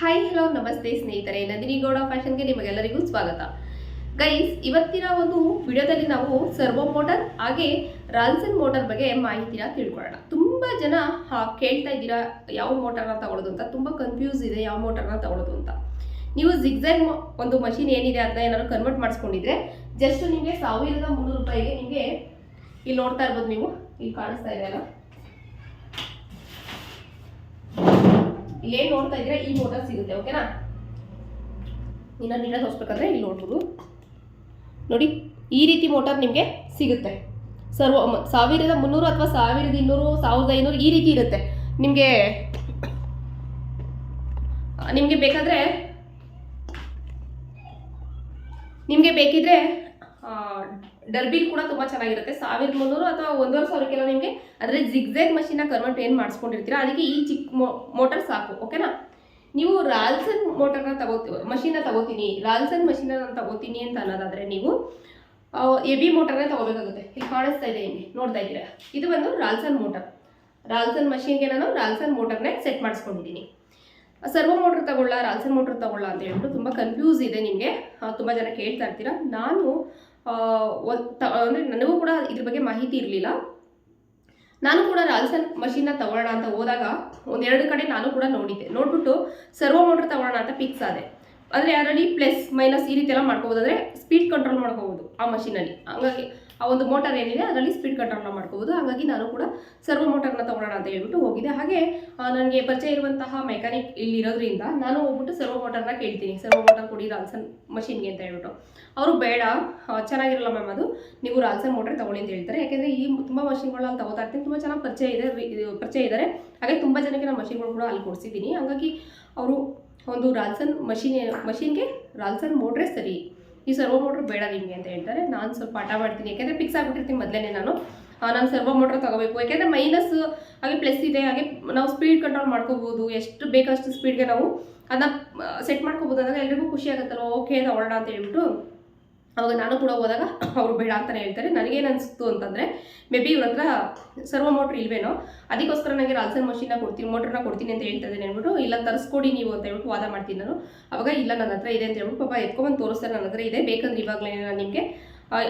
Hi hello ನಮಸ್ತೆ ಸ್ನೇಹಿತರೆ. ನಂದಿನಿ ಗೌಡ ಫ್ಯಾಷನ್ಗೆ ನಿಮಗೆಲ್ಲರಿಗೂ ಸ್ವಾಗತ. ಗೈಸ್ ಇವತ್ತಿನ ಒಂದು ವಿಡಿಯೋದಲ್ಲಿ ನಾವು ಸರ್ವೋ ಮೋಟರ್, ಹಾಗೆ ರಾಲ್ಸನ್ ಮೋಟರ್ ಬಗ್ಗೆ ಮಾಹಿತಿನ ತಿಳ್ಕೊಳ್ಳೋಣ. ತುಂಬ ಜನ ಕೇಳ್ತಾ ಇದ್ದೀರಾ, ಯಾವ ಮೋಟರ್ನ ತಗೊಳ್ಳೋದು ಅಂತ. ತುಂಬ ಕನ್ಫ್ಯೂಸ್ ಇದೆ, ಯಾವ ಮೋಟರ್ನ ತಗೊಳ್ಳೋದು ಅಂತ. ನೀವು ಜಿಗ್ಜಾಗ್ ಒಂದು ಮಷಿನ್ ಏನಿದೆ ಅಂತ ಏನಾದ್ರು ಕನ್ವರ್ಟ್ ಮಾಡಿಸ್ಕೊಂಡಿದ್ರೆ ಜಸ್ಟ್ ನಿಮಗೆ ಸಾವಿರದ ಮುನ್ನೂರು ರೂಪಾಯಿಗೆ ನಿಮಗೆ ಇಲ್ಲಿ ನೋಡ್ತಾ ಇರ್ಬೋದು ನೀವು. ಇಲ್ಲಿ ಕಾಣಿಸ್ತಾ ಇದೆ ಅಲ್ಲ? ಇಲ್ಲೇನು ನೋಡ್ತಾ ಇದ್ರೆ ಈ ಮೋಟರ್ ಸಿಗುತ್ತೆ ಓಕೆನಾ ಇನ್ನು ನೀಟಾಗಿ ತೋರಿಸ್ಬೇಕಂದ್ರೆ ಇಲ್ಲಿ ನೋಡ್ಬೋದು. ನೋಡಿ, ಈ ರೀತಿ ಮೋಟರ್ ನಿಮಗೆ ಸಿಗುತ್ತೆ. ಸರ್ವ ಸಾವಿರದ ಮುನ್ನೂರು ಅಥವಾ ಸಾವಿರದ ಇನ್ನೂರು, ಸಾವಿರದ ಐನೂರು ಈ ರೀತಿ ಇರುತ್ತೆ. ನಿಮಗೆ ನಿಮಗೆ ಬೇಕಾದರೆ, ನಿಮಗೆ ಬೇಕಿದ್ರೆ ಡರ್ಬಿಲ್ ಕೂಡ ತುಂಬ ಚೆನ್ನಾಗಿರುತ್ತೆ. ಸಾವಿರದ ಮುನ್ನೂರು ಅಥವಾ ಒಂದೂವರೆ ಸಾವಿರಕ್ಕೆಲ್ಲ ನಿಮಗೆ ಅಂದರೆ ಜಿಗ್ಜಾಗ್ ಮಷಿನ ಕನ್ವರ್ಟ್ ಏನು ಮಾಡಿಸ್ಕೊಂಡಿರ್ತೀರಾ, ಅದಕ್ಕೆ ಈ ಚಿಕ್ಕ ಮೋಟರ್ ಸಾಕು ಓಕೆನಾ ನೀವು ರಾಲ್ಸನ್ ಮೋಟರ್ನ ತಗೋತಿ ಮಷೀನ ತಗೋತೀನಿ ರಾಲ್ಸನ್ ಮಷಿನ ನಾನು ತಗೋತೀನಿ ಅಂತ ಅನ್ನೋದಾದರೆ ನೀವು ಎಬಿ ಮೋಟರ್ನೇ ತಗೋಬೇಕಾಗುತ್ತೆ. ಇಲ್ಲಿ ಕಾಣಿಸ್ತಾ ಇದೆ ನೋಡ್ತಾ ಇದ್ದೀರಾ? ಇದು ಬಂದು ರಾಲ್ಸನ್ ಮೋಟರ್ ರಾಲ್ಸನ್ ಮಷಿನ್ಗೆ ನಾನು ರಾಲ್ಸನ್ ಮೋಟರ್ನೇ ಸೆಟ್ ಮಾಡಿಸ್ಕೊಂಡಿದ್ದೀನಿ. ಸರ್ವೋ ಮೋಟರ್ ತಗೊಳ್ಳ ರಾಲ್ಸನ್ ಮೋಟರ್ ತಗೊಳ್ಳ ಅಂತ ಹೇಳ್ಬಿಟ್ಟು ತುಂಬ ಕನ್ಫ್ಯೂಸ್ ಇದೆ ನಿಮಗೆ. ತುಂಬ ಜನ ಕೇಳ್ತಾ ಇರ್ತೀರಾ. ನಾನು ಅಂದ್ರೆ ನನಗೂ ಕೂಡ ಇದ್ರ ಬಗ್ಗೆ ಮಾಹಿತಿ ಇರಲಿಲ್ಲ. ನಾನು ಕೂಡ ರಾಲ್ಸನ್ ಮಷೀನ್ನ ತಗೊಳ್ಳೋಣ ಅಂತ ಹೋದಾಗ ಒಂದೆರಡು ಕಡೆ ನಾನು ಕೂಡ ನೋಡಿದ್ದೆ. ನೋಡ್ಬಿಟ್ಟು ಸರ್ವೋ ಮೋಟರ್ ತಗೊಳ್ಳೋಣ ಅಂತ ಫಿಕ್ಸ್ ಆದೆ. ಅಂದರೆ ಅದರಲ್ಲಿ ಪ್ಲಸ್ ಮೈನಸ್ ಈ ರೀತಿ ಎಲ್ಲ ಮಾಡ್ಕೋಬೋದು ಅಂದರೆ ಸ್ಪೀಡ್ ಕಂಟ್ರೋಲ್ ಮಾಡ್ಕೋಬೋದು ಆ ಮಷೀನಲ್ಲಿ ಹಂಗಾಗಿ ಆ ಒಂದು ಮೋಟರ್ ಏನಿದೆ, ಅದರಲ್ಲಿ ಸ್ಪೀಡ್ ಕಂಟ್ರೋಲ್ನ ಮಾಡ್ಕೋಬೋದು. ಹಾಗಾಗಿ ನಾನು ಕೂಡ ಸರ್ವೋ ಮೋಟರ್ನ ತಗೊಳ್ಳೋಣ ಅಂತ ಹೇಳ್ಬಿಟ್ಟು ಹೋಗಿದೆ. ಹಾಗೆ ನನಗೆ ಪರಿಚಯ ಇರುವಂತಹ ಮೆಕ್ಯಾನಿಕ್ ಇಲ್ಲಿ ಇರೋದ್ರಿಂದ ನಾನು ಹೋಗ್ಬಿಟ್ಟು ಸರ್ವೋ ಮೋಟರ್ನ ಕೇಳ್ತೀನಿ. ಸರ್ವೋ ಮೋಟರ್ ಕೊಡಿ ರಾಲ್ಸನ್ ಮಷಿನ್ಗೆ ಅಂತ ಹೇಳ್ಬಿಟ್ಟು. ಅವರು ಬೇಡ ಚೆನ್ನಾಗಿರಲ್ಲ ಮ್ಯಾಮ್ ಅದು. ನೀವು ರಾಲ್ಸನ್ ಮೋಟರ್ ತಗೊಳ್ಳಿ ಅಂತ ಹೇಳ್ತಾರೆ. ಯಾಕೆಂದರೆ ಈ ತುಂಬ ಅಲ್ಲಿ ತಗೋತಾ ಇರ್ತೀನಿ. ತುಂಬ ಚೆನ್ನಾಗಿ ಪರಿಚಯ ಇದೆ ಪರಿಚಯ ಇದ್ದಾರೆ ಹಾಗೆ ತುಂಬ ಜನಕ್ಕೆ ನಾನು ಮಷಿನ್ಗಳು ಕೂಡ ಅಲ್ಲಿ ಕೊಡಿಸಿದ್ದೀನಿ. ಹಾಗಾಗಿ ಅವರು ಒಂದು ರಾಲ್ಸನ್ ಮಷೀನ್ ಮಷಿನ್ಗೆ ರಾಲ್ಸನ್ ಮೋಟ್ರೇ ಸರಿ. ಈ ಸರ್ವೋ ಮೋಟ್ರ್ ಬೇಡ ನಿಮಗೆ ಅಂತ ಹೇಳ್ತಾರೆ. ನಾನು ಸ್ವಲ್ಪ ಹಠ ಮಾಡ್ತೀನಿ. ಯಾಕೆಂದರೆ ಫಿಕ್ಸ್ ಆಗಿಬಿಟ್ಟಿರ್ತೀನಿ ಮೊದಲೇ ನಾನು. ನಾನು ಸರ್ವೋ ಮೋಟ್ರ್ ತಗೋಬೇಕು. ಯಾಕೆಂದರೆ ಮೈನಸ್ ಹಾಗೆ ಪ್ಲಸ್ ಇದೆ, ಹಾಗೆ ನಾವು ಸ್ಪೀಡ್ ಕಂಟ್ರೋಲ್ ಮಾಡ್ಕೋಬೋದು. ಎಷ್ಟು ಬೇಕಷ್ಟು ಸ್ಪೀಡ್ಗೆ ನಾವು ಅದನ್ನ ಸೆಟ್ ಮಾಡ್ಕೋಬೋದು. ಅಂದಾಗ ಎಲ್ರಿಗೂ ಖುಷಿ ಆಗುತ್ತಲ್ಲ. ಓಕೆ ತಗೊಳ್ಳೋಣ ಅಂತ ಹೇಳ್ಬಿಟ್ಟು ಅವಾಗ ನಾನು ಕೂಡ ಹೋದಾಗ ಅವರು ಬೇಡ ಅಂತಲೇ ಹೇಳ್ತಾರೆ. ನನಗೇನು ಅನಿಸ್ತು ಅಂತಂದರೆ, ಮೇ ಬಿ ಇವ್ರ ಹತ್ರ ಸರ್ವ ಮೋಟ್ರ್ ಇಲ್ವೇನೋ, ಅದಕ್ಕೋಸ್ಕರ ನನಗೆ ರಾಲ್ಸನ್ ಮಷಿನ್ನ ಕೊಡ್ತೀನಿ ಮೋಟ್ರನ್ನ ಕೊಡ್ತೀನಿ ಅಂತ ಹೇಳ್ತಾ ಇದ್ದೇನೆ ಅಂದ್ಬಿಟ್ಟು, ಇಲ್ಲ ತರಿಸ್ಕೊಡಿ ನೀವು ಅಂತ ಹೇಳ್ಬಿಟ್ಟು ವಾದ ಮಾಡ್ತೀನಿ ನಾನು. ಅವಾಗ ಇಲ್ಲ, ನನ್ನ ಹತ್ರ ಇದೆ ಅಂತ ಹೇಳ್ಬಿಟ್ಟು ಪಾಪ ಎತ್ಕೊಂಬಂದು ತೋರಿಸ್ತಾರೆ, ನನ್ನ ಹತ್ರ ಇದೆ, ಬೇಕಂದ್ರೆ ಇವಾಗಲೇ ನಾನು ನಿಮಗೆ.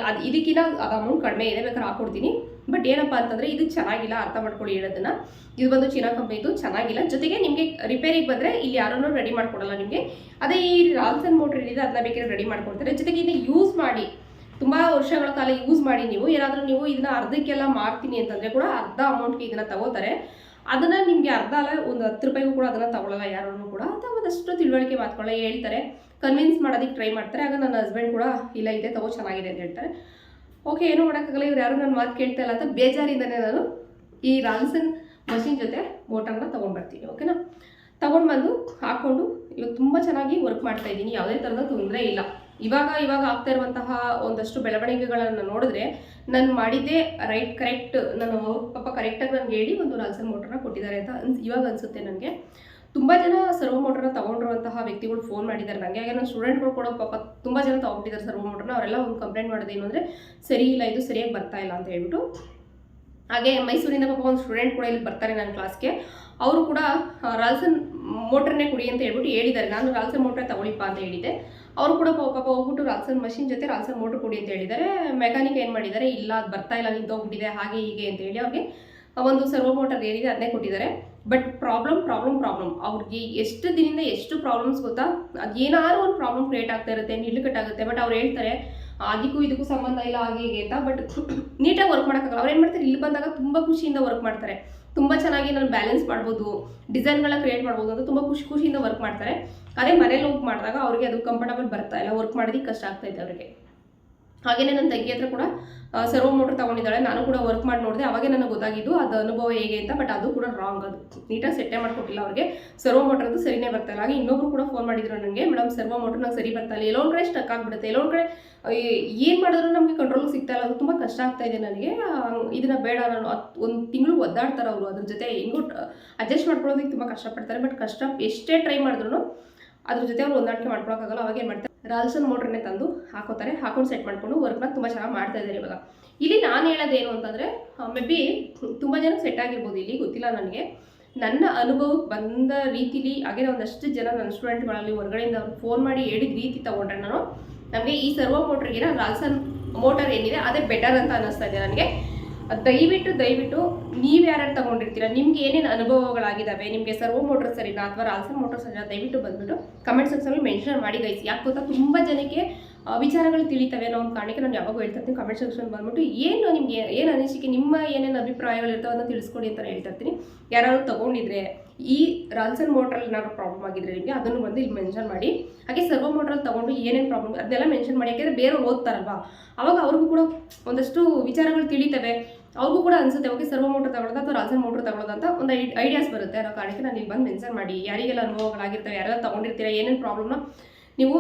ಅದು ಇದಕ್ಕಿಂತ ಅಮೌಂಟ್ ಕಡಿಮೆ ಇದೆ, ಬೇಕಾದ್ರೆ ಹಾಕ್ಕೊಡ್ತೀನಿ ಬಟ್ ಏನಪ್ಪ ಅಂತಂದರೆ ಇದು ಚೆನ್ನಾಗಿಲ್ಲ, ಅರ್ಥ ಮಾಡ್ಕೊಳ್ಳಿ ಹೇಳೋದನ್ನ. ಇದು ಬಂದು ಚೀನಾ ಕಂಪ್ನಿದು ಚೆನ್ನಾಗಿಲ್ಲ. ಜೊತೆಗೆ ನಿಮಗೆ ರಿಪೇರಿಗೆ ಬಂದರೆ ಇಲ್ಲಿ ಯಾರನ್ನೂ ರೆಡಿ ಮಾಡ್ಕೊಡಲ್ಲ ನಿಮಗೆ. ಅದೇ ಈ ರಾಲ್ಸನ್ ಮೋಟ್ರ್ ಏನಿದೆ ಅದನ್ನ ಬೇಕಾದ್ರೆ ರೆಡಿ ಮಾಡ್ಕೊಡ್ತಾರೆ. ಜೊತೆಗೆ ಇದನ್ನ ಯೂಸ್ ಮಾಡಿ, ತುಂಬ ವರ್ಷಗಳ ಕಾಲ ಯೂಸ್ ಮಾಡಿ ನೀವು. ಏನಾದರೂ ನೀವು ಇದನ್ನ ಅರ್ಧಕ್ಕೆಲ್ಲ ಮಾರ್ತೀನಿ ಅಂತಂದರೆ ಕೂಡ ಅರ್ಧ ಅಮೌಂಟ್ಗೆ ಇದನ್ನ ತಗೋತಾರೆ. ಅದನ್ನ ನಿಮಗೆ ಅರ್ಧ ಅಲ್ಲ, ಒಂದು ಹತ್ತು ರೂಪಾಯಿಗೂ ಕೂಡ ಅದನ್ನ ತಗೊಳ್ಳಲ್ಲ ಯಾರನ್ನು ಕೂಡ. ಅಥವಾ ಒಂದಷ್ಟು ತಿಳುವಳಿಕೆ ಮಾತುಗಳನ್ನ ಹೇಳ್ತಾರೆ. ಕನ್ವಿನ್ಸ್ ಮಾಡೋದಕ್ಕೆ ಟ್ರೈ ಮಾಡ್ತಾರೆ. ಆಗ ನನ್ನ ಹಸ್ಬೆಂಡ್ ಕೂಡ, ಇಲ್ಲ, ಇದೆ ತಗೋ, ಚೆನ್ನಾಗಿದೆ ಅಂತ ಹೇಳ್ತಾರೆ. ಓಕೆ, ಏನೂ ಮಾಡೋಕ್ಕಾಗಲ್ಲ, ಇವ್ರು ಯಾರು ನನ್ನ ಮಾತು ಕೇಳ್ತಾ ಇಲ್ಲ ಅಂತ ಬೇಜಾರಿಂದನೇ ನಾನು ಈ ರಾನ್ಸನ್ ಮಷಿನ್ ಜೊತೆ ಮೋಟರ್ನ ತೊಗೊಂಡ್ಬರ್ತೀನಿ ಓಕೆನಾ ತೊಗೊಂಡ್ಬಂದು ಹಾಕ್ಕೊಂಡು ಇವಾಗ ತುಂಬ ಚೆನ್ನಾಗಿ ವರ್ಕ್ ಮಾಡ್ತಾ ಇದ್ದೀನಿ, ಯಾವುದೇ ಥರದ ತೊಂದರೆ ಇಲ್ಲ. ಇವಾಗ ಇವಾಗ ಆಗ್ತಾ ಇರುವಂತಹ ಒಂದಷ್ಟು ಬೆಳವಣಿಗೆಗಳನ್ನು ನೋಡಿದ್ರೆ ನಾನು ಮಾಡಿದ್ದೇ ರೈಟ್ ಕರೆಕ್ಟ್ ನಾನು ಪಾಪ ಕರೆಕ್ಟಾಗಿ ನನಗೆ ಹೇಳಿ ಒಂದು ರಾನ್ಸನ್ ಮೋಟರ್ನ ಕೊಟ್ಟಿದ್ದಾರೆ ಅಂತ ಇವಾಗ ಅನಿಸುತ್ತೆ ನನಗೆ. ತುಂಬ ಜನ ಸರ್ವೋ ಮೋಟರ್ನ ತಗೊಂಡಿರುವಂತಹ ವ್ಯಕ್ತಿಗಳು ಫೋನ್ ಮಾಡಿದ್ದಾರೆ. ನನಗೆ ಹಾಗೆ ನನ್ನ ಸ್ಟೂಡೆಂಟ್ಗಳು ಕೂಡ ಪಾಪ ತುಂಬ ಜನ ತಗೊಂಡಿದ್ದಾರೆ ಸರ್ವೋ ಮೋಟರ್ನ ಅವರೆಲ್ಲ ಒಂದು ಕಂಪ್ಲೇಂಟ್ ಮಾಡೋದು ಏನು ಅಂದರೆ, ಸರಿ ಇಲ್ಲ, ಇದು ಸರಿಯಾಗಿ ಬರ್ತಾ ಇಲ್ಲ ಅಂತ ಹೇಳ್ಬಿಟ್ಟು. ಹಾಗೆ ಮೈಸೂರಿಂದ ಪಾಪ ಒಂದು ಸ್ಟೂಡೆಂಟ್ ಕೂಡ ಇಲ್ಲಿ ಬರ್ತಾರೆ ನನ್ನ ಕ್ಲಾಸ್ಗೆ ಅವರು ಕೂಡ ರಾಲ್ಸನ್ ಮೋಟ್ರನ್ನೇ ಕುಡಿ ಅಂತ ಹೇಳ್ಬಿಟ್ಟು ಹೇಳಿದ್ದಾರೆ. ನಾನು ರಾಲ್ಸನ್ ಮೋಟ್ರ್ ತಗೊಳ್ಳಿಪ್ಪ ಅಂತ ಹೇಳಿದ್ದೆ. ಅವರು ಕೂಡ ಪಾಪ ಹೋಗ್ಬಿಟ್ಟು ರಾಲ್ಸನ್ ಮಷಿನ್ ಜೊತೆ ರಾಲ್ಸನ್ ಮೋಟರ್ ಕುಡಿ ಅಂತ ಹೇಳಿದ್ದಾರೆ. ಮೆಕ್ಯಾನಿಕ್ ಏನು ಮಾಡಿದ್ದಾರೆ, ಇಲ್ಲ, ಅದು ಬರ್ತಾ ಇಲ್ಲ, ನಿಂತೋಗ್ಬಿಟ್ಟಿದೆ, ಹಾಗೆ ಹೀಗೆ ಅಂತ ಹೇಳಿ ಅವ್ರಿಗೆ ಒಂದು ಸರ್ವೋ ಮೋಟರ್ ಏನಿದೆ ಅದನ್ನೇ ಕೊಟ್ಟಿದ್ದಾರೆ. ಬಟ್ ಪ್ರಾಬ್ಲಮ್ ಪ್ರಾಬ್ಲಮ್ ಪ್ರಾಬ್ಲಮ್ ಅವ್ರಿಗೆ ಎಷ್ಟು ದಿನದಿಂದ ಎಷ್ಟು ಪ್ರಾಬ್ಲಮ್ಸ್ ಗೊತ್ತಾ? ಅದು ಏನಾದ್ರು ಒಂದು ಪ್ರಾಬ್ಲಮ್ ಕ್ರಿಯೇಟ್ ಆಗ್ತಾ ಇರುತ್ತೆ ನಿಲ್ಲುಕಟ್ಟಾಗುತ್ತೆ ಬಟ್ ಅವ್ರು ಹೇಳ್ತಾರೆ ಅದಕ್ಕೂ ಇದಕ್ಕೂ ಸಂಬಂಧ ಇಲ್ಲ, ಹಾಗೆ, ಹೀಗೆ ಅಂತ. ಬಟ್ ನೀಟಾಗಿ ವರ್ಕ್ ಮಾಡೋಕ್ಕಾಗಲ್ಲ. ಅವ್ರು ಏನು ಮಾಡ್ತಾರೆ? ಇಲ್ಲಿ ಬಂದಾಗ ತುಂಬ ಖುಷಿಯಿಂದ ವರ್ಕ್ ಮಾಡ್ತಾರೆ. ತುಂಬ ಚೆನ್ನಾಗಿ ನಾನು ಬ್ಯಾಲೆನ್ಸ್ ಮಾಡ್ಬೋದು. ಡಿಸೈನ್ಗಳನ್ನ ಕ್ರಿಯೇಟ್ ಮಾಡ್ಬೋದು ಅಂತ ತುಂಬ ಖುಷಿ, ಖುಷಿಯಿಂದ ವರ್ಕ್ ಮಾಡ್ತಾರೆ. ಅದೇ ಮನೇಲಿ ಹೋಗಿ ಮಾಡಿದಾಗ ಅವ್ರಿಗೆ ಅದು ಕಂಫರ್ಟಬಲ್ ಬರ್ತಾ ಇಲ್ಲ. ವರ್ಕ್ ಮಾಡೋದಕ್ಕೆ ಕಷ್ಟ ಆಗ್ತೈತೆ ಅವರಿಗೆ. ಹಾಗೆಯೇ ನನ್ನ ತಂಗಿ ಹತ್ರ ಕೂಡ ಸರ್ವೋ ಮೋಟ್ರ್ ತೊಗೊಂಡಿದ್ದಾಳೆ. ನಾನು ಕೂಡ ವರ್ಕ್ ಮಾಡಿ ನೋಡಿದೆ, ಅವಾಗೆ ನನಗೆ ಗೊತ್ತಾಗಿದ್ದು ಅದು ಅನುಭವ ಹೇಗೆ ಅಂತ ಬಟ್ ಅದು ಕೂಡ ರಾಂಗ್ ಅದು. ನೀಟಾಗಿ ಸೆಟ್ಟೇ ಮಾಡಿಕೊಟ್ಟಿಲ್ಲ ಅವ್ರಿಗೆ. ಸರ್ವೋ ಮೋಟ್ರ್ ಅದು ಸರಿನೇ ಬರ್ತಾ ಇಲ್ಲ. ಹಾಗೆ ಇನ್ನೊಬ್ರು ಕೂಡ ಫೋನ್ ಮಾಡಿದ್ರು ನನಗೆ ಮೇಡಮ್ ಸರ್ವೋ ಮೋಟರ್ ನಂಗೆ ಸರಿ ಬರ್ತಾ ಇಲ್ಲ. ಕಡೆ ಸ್ಟಕ್ ಆಗಿಬಿಡುತ್ತೆ. ಎಲ್ಲೋ ಒಂದು ಕಡೆ ಏನು ಮಾಡಿದ್ರು ನಮಗೆ ಕಂಟ್ರೋಲ್ ಸಿಗ್ತಾ ಇಲ್ಲ. ಅದು ತುಂಬ ಕಷ್ಟ ಆಗ್ತಾ ಇದೆ ನನಗೆ. ಇದನ್ನು ಇದನ್ನ ಬೇಡ ನಾನು. ಒಂದು ತಿಂಗಳು ಒದ್ದಾಡ್ತಾರೆ ಅವರು ಅದ್ರ ಜೊತೆ. ಹೆಂಗೂ ಅಡ್ಜಸ್ಟ್ ಮಾಡ್ಕೊಳ್ಳೋದಕ್ಕೆ ತುಂಬ ಕಷ್ಟಪಡ್ತಾರೆ ಬಟ್ ಕಷ್ಟ ಎಷ್ಟೇ ಟ್ರೈ ಮಾಡಿದ್ರು ಅದ್ರ ಜೊತೆ ಅವ್ರು ಹೊಂದಾಣಿಕೆ ಮಾಡ್ಕೊಳಕ್ಕಾಗಲ್ಲ ಅವಾಗ ಏನು ಮಾಡ್ತಾರೆ? ರಾಲ್ಸನ್ ಮೋಟ್ರನ್ನೇ ತಂದು ಹಾಕೋತಾರೆ, ಹಾಕೊಂಡು ಸೆಟ್ ಮಾಡಿಕೊಂಡು ವರ್ಕ್ನ ತುಂಬ ಚೆನ್ನಾಗಿ ಮಾಡ್ತಾ ಇದ್ದಾರೆ ಇವಾಗ. ಇಲ್ಲಿ ನಾನು ಹೇಳೋದೇನು ಅಂತಂದರೆ ಮೇ ಬಿ ತುಂಬ ಜನ ಸೆಟ್ ಆಗಿರ್ಬೋದು ಇಲ್ಲಿ, ಗೊತ್ತಿಲ್ಲ ನನಗೆ. ನನ್ನ ಅನುಭವಕ್ಕೆ ಬಂದ ರೀತಿಲಿ, ಹಾಗೆ ಒಂದಷ್ಟು ಜನ ನನ್ನ ಸ್ಟೂಡೆಂಟ್ಗಳಲ್ಲಿ ಹೊರಗಡೆಯಿಂದ ಅವ್ರು ಫೋನ್ ಮಾಡಿ ಹೇಳಿದ ರೀತಿ ತೊಗೊಂಡ್ರೆ ನಾನು, ನಮಗೆ ಈ ಸರ್ವೋ ಮೋಟ್ರಿಗಿನ ರಾಲ್ಸನ್ ಮೋಟರ್ ಏನಿದೆ, ಅದೇ ಬೆಟರ್ ಅಂತ ಅನ್ನಿಸ್ತಾ ಇದೆ ನನಗೆ. ದಯವಿಟ್ಟು ದಯವಿಟ್ಟು ನೀವು ಯಾರ್ಯಾರು ತೊಗೊಂಡಿರ್ತೀರ, ನಿಮ್ಗೆ ಏನೇನು ಅನುಭವಗಳಾಗಿದ್ದಾವೆ ನಿಮಗೆ ಸರ್ವೋ ಮೋಟರ್ಸ್ ಸರಿನಾ ಅಥವಾ ರಾಲ್ಸನ್ ಮೋಟರ್ಸ್ ಸರಿನಾ ದಯವಿಟ್ಟು ಬಂದ್ಬಿಟ್ಟು ಕಮೆಂಟ್ ಸೆಕ್ಷನಲ್ಲಿ ಮೆನ್ಷನ್ ಮಾಡಿ ಗೈಸಿ ಯಾಕೆ ಗೊತ್ತಾ? ತುಂಬ ಜನಕ್ಕೆ ವಿಚಾರಗಳು ತಿಳಿತವೆ ಅನ್ನೋ ಒಂದು ಕಾರಣಕ್ಕೆ ನಾನು ಯಾವಾಗೂ ಹೇಳ್ತಾ ಇರ್ತೀನಿ. ಕಮೆಂಟ್ ಸೆಕ್ಷನ್ ಬಂದ್ಬಿಟ್ಟು ಏನು ನಿಮಗೆ, ಏನು ಅನಿಸಿಕೆ, ನಿಮ್ಮ ಏನೇನು ಅಭಿಪ್ರಾಯಗಳಿರ್ತಾವೆ ಅದನ್ನು ತಿಳಿಸ್ಕೊಡಿ ಅಂತ ಹೇಳ್ತಾ ಇರ್ತೀನಿ. ಯಾರಾದ್ರು ತಗೊಂಡಿದ್ರೆ, ಈ ರಾಲ್ಸನ್ ಮೋಟ್ರಲ್ಲಿ ಏನಾದ್ರು ಪ್ರಾಬ್ಲಮ್ ಆಗಿದ್ರೆ ನಿಮಗೆ ಅದನ್ನು ಬಂದು ಇಲ್ಲಿ ಮೆನ್ಷನ್ ಮಾಡಿ. ಹಾಗೆ ಸರ್ವೋ ಮೋಟ್ರಲ್ಲಿ ತೊಗೊಂಡು ಏನೇನು ಪ್ರಾಬ್ಲಮ್ ಅದನ್ನೆಲ್ಲ ಮೆನ್ಷನ್ ಮಾಡಿ. ಯಾಕೆಂದರೆ ಬೇರೆ ಓದ್ತಾರಲ್ವಾ? ಅವಾಗ ಅವ್ರಿಗೂ ಕೂಡ ಒಂದಷ್ಟು ವಿಚಾರಗಳು ತಿಳಿತವೆ. ಅವ್ರಿಗೂ ಕೂಡ ಅನ್ಸುತ್ತೆ, ಓಕೆ, ಸರ್ವೋ ಮೋಟರ್ ತಗೊಳ್ಳೋದು ಅಥವಾ ರಾಲ್ಸನ್ ಮೋಟರ್ ತಗೊಳ್ಳೋದು ಅಂತ ಒಂದು ಐಡಿಯಾಸ್ ಬರುತ್ತೆ ಅನ್ನೋ ಕಾರಣಕ್ಕೆ ನಾನು ಇಲ್ಲಿ ಬಂದು ಮೆನ್ಷನ್ ಮಾಡಿ. ಯಾರಿಗೆಲ್ಲ ಅನುಭವಗಳಾಗಿರ್ತವೆ, ಯಾರೆಲ್ಲ ತಗೊಂಡಿರ್ತೀರಾ, ಏನೇನು ಪ್ರಾಬ್ಲಮ್ನ ನೀವು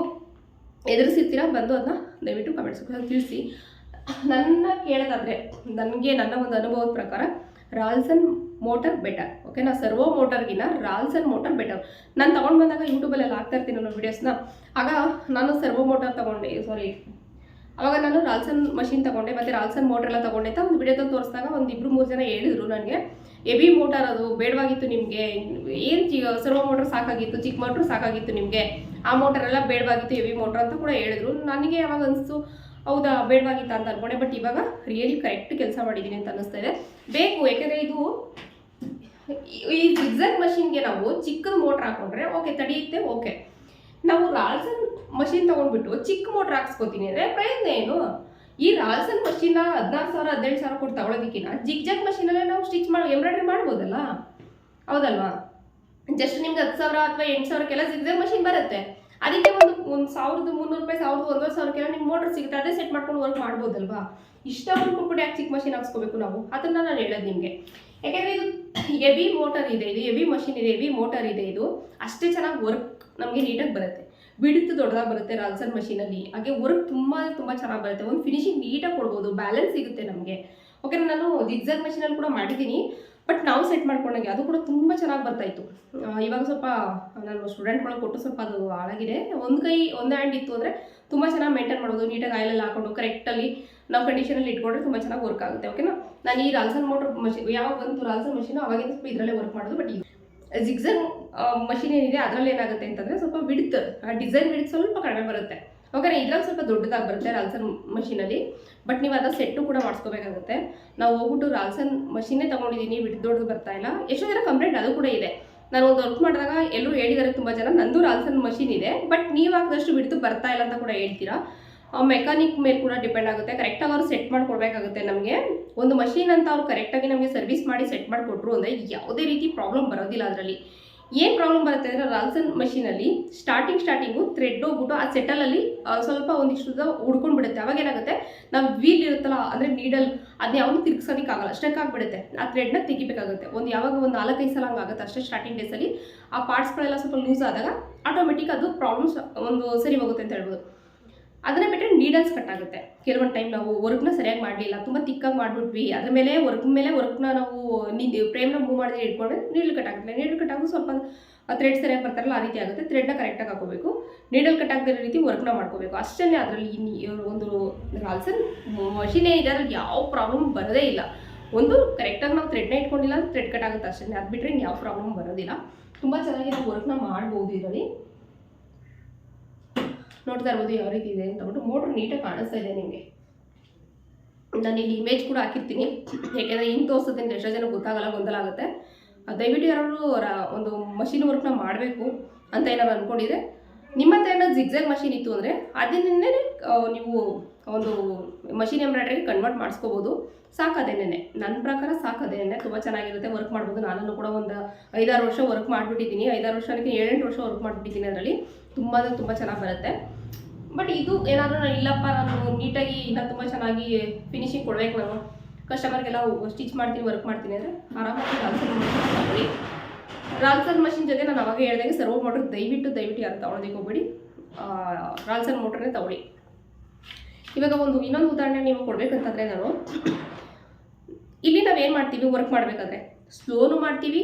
ಎದುರಿಸಿರ್ತೀರ ಬಂದು ಅದನ್ನ ದಯವಿಟ್ಟು ಕಮೆಂಟ್ ಸೆಕ್ಷನ್ ತಿಳಿಸಿ. ನನ್ನ ಕೇಳೋದಾದ್ರೆ, ನನಗೆ ನನ್ನ ಒಂದು ಅನುಭವದ ಪ್ರಕಾರ ರಾಲ್ಸನ್ ಮೋಟರ್ ಬೆಟರ್ ಓಕೆನಾ ಸರ್ವೋ ಮೋಟರ್ಗಿನ ರಾಲ್ಸನ್ ಮೋಟರ್ ಬೆಟರ್ ನಾನು ತೊಗೊಂಡು ಬಂದಾಗ ಯೂಟ್ಯೂಬಲ್ಲೆಲ್ಲ ಹಾಕ್ತಾ ಇರ್ತೀನಿ ನನ್ನ ವೀಡಿಯೋಸ್ನ ಆಗ ನಾನು ಸರ್ವೋ ಮೋಟರ್ ತೊಗೊಂಡೆ ಸಾರಿ ಅವಾಗ ನಾನು ರಾಲ್ಸನ್ ಮಷಿನ್ ತಗೊಂಡೆ, ಮತ್ತು ರಾಲ್ಸನ್ ಮೋಟರ್ ಎಲ್ಲ ತಗೊಂಡೆ ಅಂತ ಒಂದು ವಿಡಿಯೋದಲ್ಲಿ ತೋರಿಸಿದಾಗ ಒಂದು ಇಬ್ಬರು ಮೂರು ಜನ ಹೇಳಿದ್ರು ನನಗೆ. ಎಬಿ ಮೋಟರ್ ಅದು, ಬೇಡವಾಗಿತ್ತು ನಿಮಗೆ. ಏನು ಚಿ ಸರ್ವೋ ಮೋಟರ್ ಸಾಕಾಗಿತ್ತು ಚಿಕ್ಕ ಮೋಟ್ರ್ ಸಾಕಾಗಿತ್ತು ನಿಮಗೆ. ಆ ಮೋಟರ್ ಎಲ್ಲ ಬೇಡವಾಗಿತ್ತು ಹೆವಿ ಮೋಟರ್ ಅಂತ ಕೂಡ ಹೇಳಿದ್ರು. ನನಗೆ ಯಾವಾಗ ಅನಿಸ್ತು, ಹೌದಾ, ಬೇಡವಾಗಿತ್ತ ಅಂತ ಅನ್ಕೊಂಡೆ. ಬಟ್ ಇವಾಗ ರಿಯಲಿ ಕರೆಕ್ಟ್ ಕೆಲಸ ಮಾಡಿದ್ದೀನಿ ಅಂತ ಅನ್ನಿಸ್ತಾ ಇದೆ. ಬೇಕು, ಯಾಕೆಂದರೆ ಇದು ಈ ಜಿಗ್ಸರ್ ಮಷಿನ್ಗೆ ನಾವು ಚಿಕ್ಕದು ಮೋಟ್ರ್ ಹಾಕೊಂಡ್ರೆ ಓಕೆ ತಡೆಯುತ್ತೆ ಓಕೆ ನಾವು ರಾಲ್ಸನ್ ಮಷಿನ್ ತೊಗೊಂಡ್ಬಿಟ್ಟು ಚಿಕ್ಕ ಮೋಟ್ರ್ ಹಾಕ್ಸ್ಕೊತೀನಿ. ಅಂದರೆ ಪ್ರಯತ್ನ ಏನು? ಈ ರಾಲ್ಸನ್ ಮಷಿನ ಹದಿನಾರು ಸಾವಿರ, ಹದಿನೆಂಟು ಸಾವಿರ ಕೊಟ್ಟು ತಗೊಳೋದಕ್ಕಿಂತ ಜಿಗ್ ಜಾಗ್ ಮಷೀನಲ್ಲೇ ನಾವು ಸ್ಟಿಚ್ ಮಾಡಿ ಎಂಬ್ರಾಯ್ಡ್ರಿ ಮಾಡ್ಬೋದಲ್ಲ? ಹೌದಲ್ವಾ? ಜಸ್ಟ್ ನಿಮ್ಗೆ ಹತ್ತು ಸಾವಿರ ಅಥವಾ ಎಂಟು ಸಾವಿರಕ್ಕೆಲ್ಲ ಸಿಗದೆ ಮಷಿನ್ ಬರುತ್ತೆ. ಅದಕ್ಕೆ ಒಂದು ಒಂದು ಸಾವಿರದ ಮುನ್ನೂರು ರೂಪಾಯಿ, ಸಾವಿರದ ಒಂದೂವರೆ ಸಾವಿರಕ್ಕೆಲ್ಲ ನಿಮ್ಗೆ ಮೋಟ್ರ್ ಸಿಗುತ್ತೆ. ಅದೇ ಸೆಟ್ ಮಾಡ್ಕೊಂಡು ವರ್ಕ್ ಮಾಡ್ಬೋದಲ್ವಾ? ಇಷ್ಟ ಕೊಟ್ಬಿಟ್ಟು ಯಾಕೆ ಚಿಕ್ಕ ಮಷಿನ್ ಹಾಕ್ಸ್ಕೋಬೇಕು ನಾವು? ಅದನ್ನ ನಾನು ಹೇಳೋದು ನಿಮಗೆ. ಯಾಕೆಂದರೆ ಇದು ಹೆವಿ ಮೋಟರ್ ಇದೆ, ಇದು ಹೆವಿ ಮಷಿನ್ ಇದೆ ಹೆವಿ ಮೋಟರ್ ಇದೆ, ಇದು ಅಷ್ಟೇ ಚೆನ್ನಾಗಿ ವರ್ಕ್ ನಮಗೆ ನೀಟಾಗಿ ಬರುತ್ತೆ. ಬಿಡುತ್ತು ದೊಡ್ಡದಾಗಿ ಬರುತ್ತೆ ರಾಲ್ಸನ್ ಮಷೀನಲ್ಲಿ. ಹಾಗೆ ವರ್ಕ್ ತುಂಬ ತುಂಬ ಚೆನ್ನಾಗಿ ಬರುತ್ತೆ. ಒಂದು ಫಿನಿಶಿಂಗ್ ನೀಟಾಗಿ ಕೊಡ್ಬೋದು. ಬ್ಯಾಲೆನ್ಸ್ ಸಿಗುತ್ತೆ ನಮಗೆ. ಓಕೆ ನಾನು ಜಿಗ್ಜಾಗ್ ಮಷೀನಲ್ಲಿ ಕೂಡ ಮಾಡಿದ್ದೀನಿ. ಬಟ್ ನಾವು ಸೆಟ್ ಮಾಡ್ಕೊಂಡಂಗೆ ಅದು ಕೂಡ ತುಂಬ ಚೆನ್ನಾಗಿ ಬರ್ತಾಯಿತ್ತು ಇವಾಗ ಸ್ವಲ್ಪ, ನಾನು ಸ್ಟೂಡೆಂಟ್ಗಳು ಕೊಟ್ಟು ಸ್ವಲ್ಪ ಅದು ಹಾಳಾಗಿದೆ. ಒಂದು ಕೈ, ಒಂದು ಹ್ಯಾಂಡ್ ಇತ್ತು ಅಂದರೆ ತುಂಬ ಚೆನ್ನಾಗಿ ಮೇಂಟೈನ್ ಮಾಡೋದು ನೀಟಾಗಿ ಆಯಿಲೆಲ್ಲ ಹಾಕೊಂಡು ಕರೆಕ್ಟಲ್ಲಿ ನಾವು ಕಂಡೀಷನಲ್ಲಿ ಇಟ್ಕೊಂಡ್ರೆ ತುಂಬ ಚೆನ್ನಾಗಿ ವರ್ಕ್ ಆಗುತ್ತೆ. ಓಕೆನಾ ನಾನು ಈ ರಾಲ್ಸನ್ ಮೋಟ್ರ್ ಮಷಿನ್ ಯಾವಾಗ ಬಂತು ರಾಲ್ಸನ್ ಮಷೀನು ಅವಾಗಿಂದ ಸ್ವಲ್ಪ ಇದರಲ್ಲೇ ವರ್ಕ್ ಮಾಡೋದು. ಬಟ್ ಜಿಗ್ಸನ್ ಮಷಿನ್ ಏನಿದೆ ಅದರಲ್ಲಿ ಏನಾಗುತ್ತೆ ಅಂತಂದರೆ ಸ್ವಲ್ಪ ಬಿಡ್ತ್ ಡಿಸೈನ್ ವಿಡ್ತ್ ಸ್ವಲ್ಪ ಕಡಿಮೆ ಬರುತ್ತೆ. ಓಕೆ ಇದ್ರಲ್ಲಿ ಸ್ವಲ್ಪ ದೊಡ್ಡದಾಗಿ ಬರುತ್ತೆ ರಾಲ್ಸನ್ ಮಷೀನಲ್ಲಿ ಬಟ್ ನೀವು ಅದರ ಸೆಟ್ಟು ಕೂಡ ಮಾಡಿಸ್ಕೋಬೇಕಾಗುತ್ತೆ. ನಾವು ಹೋಗ್ಬಿಟ್ಟು ರಾಲ್ಸನ್ ಮಷೀನೇ ತೊಗೊಂಡಿದ್ದೀನಿ ಬಿಟ್ಟು ದೊಡ್ಡದು ಬರ್ತಾ ಇಲ್ಲ. ಎಷ್ಟೋ ಜನ ಕಂಪ್ಲೇಂಟ್ ಅದು ಕೂಡ ಇದೆ. ನಾನು ಒಂದು ವರ್ಕ್ ಮಾಡಿದಾಗ ಎಲ್ಲರೂ ಹೇಳಿದ್ದಾರೆ ತುಂಬ ಜನ, ನಂದು ರಾಲ್ಸನ್ ಮಷಿನ್ ಇದೆ ಬಟ್ ನೀವು ಹಾಕಿದಷ್ಟು ಬಿಡ್ತು ಬರ್ತಾ ಇಲ್ಲ ಅಂತ ಕೂಡ ಹೇಳ್ತೀರಾ? ಮೆಕ್ಯಾನಿಕ್ ಮೇಲೆ ಕೂಡ ಡಿಪೆಂಡ್ ಆಗುತ್ತೆ. ಕರೆಕ್ಟಾಗಿ ಅವರು ಸೆಟ್ ಮಾಡಿಕೊಡ್ಬೇಕಾಗುತ್ತೆ ನಮಗೆ. ಒಂದು ಮಷಿನ್ ಅಂತ ಅವ್ರು ಕರೆಕ್ಟಾಗಿ ನಮಗೆ ಸರ್ವಿಸ್ ಮಾಡಿ ಸೆಟ್ ಮಾಡಿಕೊಟ್ರು ಅಂದರೆ ಯಾವುದೇ ರೀತಿ ಪ್ರಾಬ್ಲಮ್ ಬರೋದಿಲ್ಲ ಅದರಲ್ಲಿ. ಏನು ಪ್ರಾಬ್ಲಮ್ ಬರುತ್ತೆ ಅಂದರೆ ರಾಲ್ಸನ್ ಮಷೀನಲ್ಲಿ ಸ್ಟಾರ್ಟಿಂಗ್ ಸ್ಟಾರ್ಟಿಂಗು ಥ್ರೆಡ್ ಹೋಗ್ಬಿಟ್ಟು ಆ ಸೆಟಲಲ್ಲಿ ಸ್ವಲ್ಪ ಒಂದಿಷ್ಟು ಹುಡ್ಕೊಂಡು ಬಿಡುತ್ತೆ. ಅವಾಗ ಏನಾಗುತ್ತೆ? ನಾವು ವೀಲ್ ಇರುತ್ತಲ್ಲ, ಅಂದರೆ ನೀಡಲ್ ಅದನ್ನ ಯಾವುದು ತಿರ್ಗಿಸೋದಕ್ಕಾಗಲ್ಲ ಸ್ಟಕ್ ಆಗಿಬಿಡುತ್ತೆ. ಆ ಥ್ರೆಡ್ನ ತೆಗಿಬೇಕಾಗುತ್ತೆ. ಒಂದು ಯಾವಾಗ ಒಂದು ನಾಲ್ಕೈದು ಸಲ ಹಂಗಾಗುತ್ತೆ ಅಷ್ಟೇ ಸ್ಟಾರ್ಟಿಂಗ್ ಡೇಸಲ್ಲಿ ಆ ಪಾರ್ಟ್ಸ್ಗಳೆಲ್ಲ ಸ್ವಲ್ಪ ಲೂಸ್ ಆದಾಗ ಆಟೋಮೆಟಿಕ್ ಅದು ಪ್ರಾಬ್ಲಮ್ಸ್ ಒಂದು ಸರಿ ಹೋಗುತ್ತೆ ಅಂತ ಹೇಳ್ಬೋದು. ಅದನ್ನ ಬಿಟ್ಟರೆ ನೀಡಲ್ಸ್ ಕಟ್ ಆಗುತ್ತೆ. ಕೆಲವೊಂದು ಟೈಮ್ ನಾವು ವರ್ಕ್ನ ಸರಿಯಾಗಿ ಮಾಡಲಿಲ್ಲ, ತುಂಬ ತಿಕ್ಕಾಗಿ ಮಾಡಿಬಿಟ್ವಿ. ಅದ್ರ ಮೇಲೆ ವರ್ಕ್ ಮೇಲೆ ವರ್ಕ್ನ ನಾವು ನಿಂದು ಫ್ರೇಮ್ನ ಮೂವ್ ಮಾಡಿದ್ರೆ ಇಟ್ಕೊಂಡ್ರೆ ನೀಡಲ್ ಕಟ್ ಆಗುತ್ತೆ. ನೀಡಲ್ ಕಟ್ ಆಗೋದು ಸ್ವಲ್ಪ ಥ್ರೆಡ್ ಸರಿಯಾಗಿ ಬರ್ತಾರಲ್ಲ, ಆ ರೀತಿ ಆಗುತ್ತೆ. ಥ್ರೆಡ್ನ ಕರೆಕ್ಟಾಗಿ ಹಾಕೋಬೇಕು. ನೀಡಲ್ ಕಟ್ ರೀತಿ ವರ್ಕ್ನ ಮಾಡ್ಕೋಬೇಕು. ಅಷ್ಟೇ ಅದರಲ್ಲಿ ಒಂದು ರಾಲ್ಸನ್ ಮಷಿನ್ ಇದೆ ಅದ್ರಲ್ಲಿ ಯಾವ ಪ್ರಾಬ್ಲಮ್ ಬರೋದೇ ಇಲ್ಲ. ಒಂದು ಕರೆಕ್ಟಾಗಿ ನಾವು ಥ್ರೆಡ್ನ ಇಟ್ಕೊಂಡಿಲ್ಲ ಥ್ರೆಡ್ ಕಟ್ ಆಗುತ್ತೆ ಅಷ್ಟೇ ಅದು ಬಿಟ್ಟರೆ ಯಾವ ಪ್ರಾಬ್ಲಮ್ ಬರೋದಿಲ್ಲ. ತುಂಬ ಚೆನ್ನಾಗಿ ನಾವು ವರ್ಕ್ನ ಮಾಡ್ಬೋದು ಇದರಲ್ಲಿ. ನೋಡ್ತಾ ಇರ್ಬೋದು ಯಾವ ರೀತಿ ಇದೆ ಅಂತ ಮೋಟ್ರ್ ನೀಟಾಗಿ ಕಾಣಿಸ್ತಾ ಇದೆ ನಿಮಗೆ. ನಾನು ಇಲ್ಲಿ ಇಮೇಜ್ ಕೂಡ ಹಾಕಿರ್ತೀನಿ. ಯಾಕೆಂದರೆ ಹಿಂಗೆ ತೋರಿಸೋದ್ರಿಂದ ಎಷ್ಟೋ ಜನ ಗೊತ್ತಾಗಲ್ಲ, ಗೊಂದಲ ಆಗುತ್ತೆ. ದಯವಿಟ್ಟು ಯಾರಾದರೂ ಅವರ ಒಂದು ಮಷಿನ್ ವರ್ಕ್ನ ಮಾಡಬೇಕು ಅಂತ ಏನಾದ್ರು ಅಂದ್ಕೊಂಡಿದ್ರೆ ನಿಮ್ಮ ಹತ್ರ ಏನಾದ್ರು ಜಿಗ್ಜಾಗ್ ಮಷಿನ್ ಇತ್ತು ಅಂದರೆ ಅದನ್ನೇ ನೀವು ಒಂದು ಮಷಿನ್ ಎಂಬ್ರಾಯ್ಡ್ರಿಗೆ ಕನ್ವರ್ಟ್ ಮಾಡಿಸ್ಕೋಬೋದು. ಸಾಕದೇನೆ ನನ್ನ ಪ್ರಕಾರ ಸಾಕದೇನೆ ತುಂಬ ಚೆನ್ನಾಗಿರುತ್ತೆ ವರ್ಕ್ ಮಾಡ್ಬೋದು. ನಾನು ಕೂಡ ಒಂದು ಐದಾರು ವರ್ಷ ವರ್ಕ್ ಮಾಡಿಬಿಟ್ಟಿದ್ದೀನಿ. ಐದಾರು ವರ್ಷ ಏಳೆಂಟು ವರ್ಷ ವರ್ಕ್ ಮಾಡಿಬಿಟ್ಟಿದ್ದೀನಿ ಅದರಲ್ಲಿ. ತುಂಬ ಅಂದರೆ ತುಂಬ ಚೆನ್ನಾಗಿ ಬರುತ್ತೆ. ಬಟ್ ಇದು ಏನಾದರೂ ಇಲ್ಲಪ್ಪ, ನಾನು ನೀಟಾಗಿ ಇನ್ನೂ ತುಂಬ ಚೆನ್ನಾಗಿ ಫಿನಿಶಿಂಗ್ ಕೊಡ್ಬೇಕು ನಾನು. ಕಸ್ಟಮರ್ಗೆಲ್ಲ ಸ್ಟಿಚ್ ಮಾಡ್ತೀನಿ ವರ್ಕ್ ಮಾಡ್ತೀನಿ ಅಂದರೆ ಆರಾಮಾಗಿ ರಾಲ್ಸನ್ ಮಷಿನ್ ತಗೊಳ್ಳಿ. ರಾಲ್ಸನ್ ಮಷಿನ್ ಜೊತೆ ನಾನು ಅವಾಗ ಹೇಳ್ದಂಗೆ ಸರ್ವೋ ಮೋಟ್ರ್ ದಯವಿಟ್ಟು ದಯವಿಟ್ಟು ಯಾರು ತೊಗೊಳೋದಕ್ಕೆ ಹೋಗ್ಬೇಡಿ. ರಾಲ್ಸರ್ ಮೋಟ್ರನ್ನೇ ತಗೊಳ್ಳಿ. ಇವಾಗ ಒಂದು, ಇನ್ನೊಂದು ಉದಾಹರಣೆ ನೀವು ಕೊಡಬೇಕಂತಂದರೆ ನಾನು, ಇಲ್ಲಿ ನಾವು ಏನು ಮಾಡ್ತೀವಿ ವರ್ಕ್ ಮಾಡಬೇಕಾದ್ರೆ ಸ್ಲೋನು ಮಾಡ್ತೀವಿ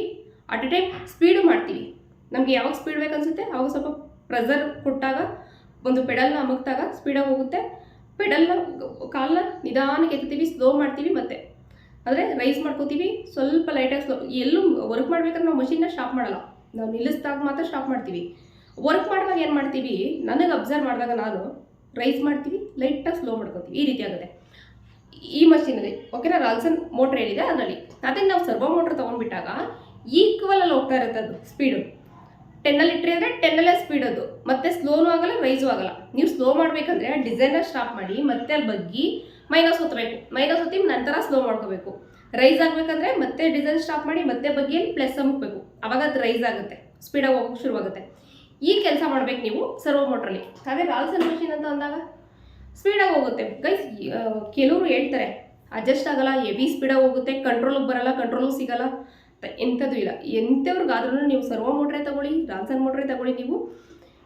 ಅಟ್ ಎ ಟೈಮ್ ಸ್ಪೀಡು ಮಾಡ್ತೀವಿ. ನಮಗೆ ಯಾವಾಗ ಸ್ಪೀಡ್ ಬೇಕನ್ಸುತ್ತೆ, ಅವಾಗ ಸ್ವಲ್ಪ ಪ್ರೆಸರ್ ಕೊಟ್ಟಾಗ ಒಂದು ಪೆಡಲ್ನ ಅಮಗ್ದಾಗ ಸ್ಪೀಡಾಗಿ ಹೋಗುತ್ತೆ. ಪೆಡಲ್ನ ಕಾಲನ್ನ ನಿಧಾನಕ್ಕೆ ಎತ್ತೀವಿ ಸ್ಲೋ ಮಾಡ್ತೀವಿ ಮತ್ತೆ. ಅಂದರೆ ರೈಸ್ ಮಾಡ್ಕೋತೀವಿ, ಸ್ವಲ್ಪ ಲೈಟಾಗಿ ಸ್ಲೋ ಎಲ್ಲೂ ವರ್ಕ್ ಮಾಡ್ಬೇಕಾದ್ರೆ ನಾವು ಮಷಿನ್ನ ಸ್ಟಾಪ್ ಮಾಡಲ್ಲ. ನಾವು ನಿಲ್ಲಿಸಿದಾಗ ಮಾತ್ರ ಸ್ಟಾಪ್ ಮಾಡ್ತೀವಿ. ವರ್ಕ್ ಮಾಡುವಾಗ ಏನು ಮಾಡ್ತೀವಿ? ನನಗೆ ಅಬ್ಸರ್ವ್ ಮಾಡಿದಾಗ ನಾನು ರೈಸ್ ಮಾಡ್ತೀವಿ ಲೈಟಾಗಿ ಸ್ಲೋ ಮಾಡ್ಕೋತೀವಿ. ಈ ರೀತಿ ಆಗುತ್ತೆ. ಈ ಮಷೀನಲ್ಲಿ ಓಕೆನಾ ರಾಲ್ಸನ್ ಮೋಟ್ರ್ ಏನಿದೆ ಅದರಲ್ಲಿ. ಅದನ್ನು ನಾವು ಸರ್ವೋ ಮೋಟ್ರ್ ತೊಗೊಂಡ್ಬಿಟ್ಟಾಗ ಈಕ್ವಲಲ್ಲಿ ಹೋಗ್ತಾ ಇರುತ್ತೆ ಅದು ಸ್ಪೀಡು ಟೆನ್ನಲ್ಲಿ ಇಟ್ಟರೆ ಅಂದರೆ ಟೆನ್ನಲ್ಲೇ ಸ್ಪೀಡ್ ಅದು. ಮತ್ತೆ ಸ್ಲೋನೂ ಆಗಲ್ಲ ರೈಸು ಆಗಲ್ಲ. ನೀವು ಸ್ಲೋ ಮಾಡಬೇಕಂದ್ರೆ ಡಿಸೈನರ್ ಸ್ಟಾಪ್ ಮಾಡಿ, ಮತ್ತೆ ಅಲ್ಲಿ ಬಗ್ಗಿ ಮೈನಸ್ ಹೊತ್ತಬೇಕು ಮೈನಸ್ ಹೊತ್ತಿ ನಂತರ ಸ್ಲೋ ಮಾಡ್ಕೋಬೇಕು. ರೈಸ್ ಆಗಬೇಕಂದ್ರೆ ಮತ್ತೆ ಡಿಸೈನ್ ಸ್ಟಾಪ್ ಮಾಡಿ, ಮತ್ತೆ ಬಗ್ಗಿ ಪ್ಲಸ್ ಅಮ್ಕಬೇಕು ಅವಾಗ ಅದು ರೈಸ್ ಆಗುತ್ತೆ. ಸ್ಪೀಡಾಗಿ ಹೋಗೋಕೆ ಶುರುವಾಗುತ್ತೆ. ಈ ಕೆಲಸ ಮಾಡ್ಬೇಕು ನೀವು ಸರ್ವೋ ಮೋಟ್ರಲ್ಲಿ ಅದೇ ರಾಲ್ಸನ್ ಮಷಿನ್ ಅಂತ ಅಂದಾಗ? ಸ್ಪೀಡಾಗಿ ಹೋಗುತ್ತೆ. ಗೈಸ್ ಕೆಲವರು ಹೇಳ್ತಾರೆ ಅಡ್ಜಸ್ಟ್ ಆಗಲ್ಲ ಹೆವಿ ಸ್ಪೀಡಾಗಿ ಹೋಗುತ್ತೆ ಕಂಟ್ರೋಲಿಗೆ ಬರಲ್ಲ ಕಂಟ್ರೋಲಿಗೆ ಸಿಗಲ್ಲ. ಎಂಥದ್ದು ಇಲ್ಲ. ಎಂಥವ್ರಿಗಾದ್ರೂ ನೀವು ಸರ್ವೋ ಮೋಟ್ರೇ ತಗೊಳ್ಳಿ, ರಾಮ್ಸನ್ ಮೋಟ್ರೇ ತಗೊಳ್ಳಿ, ನೀವು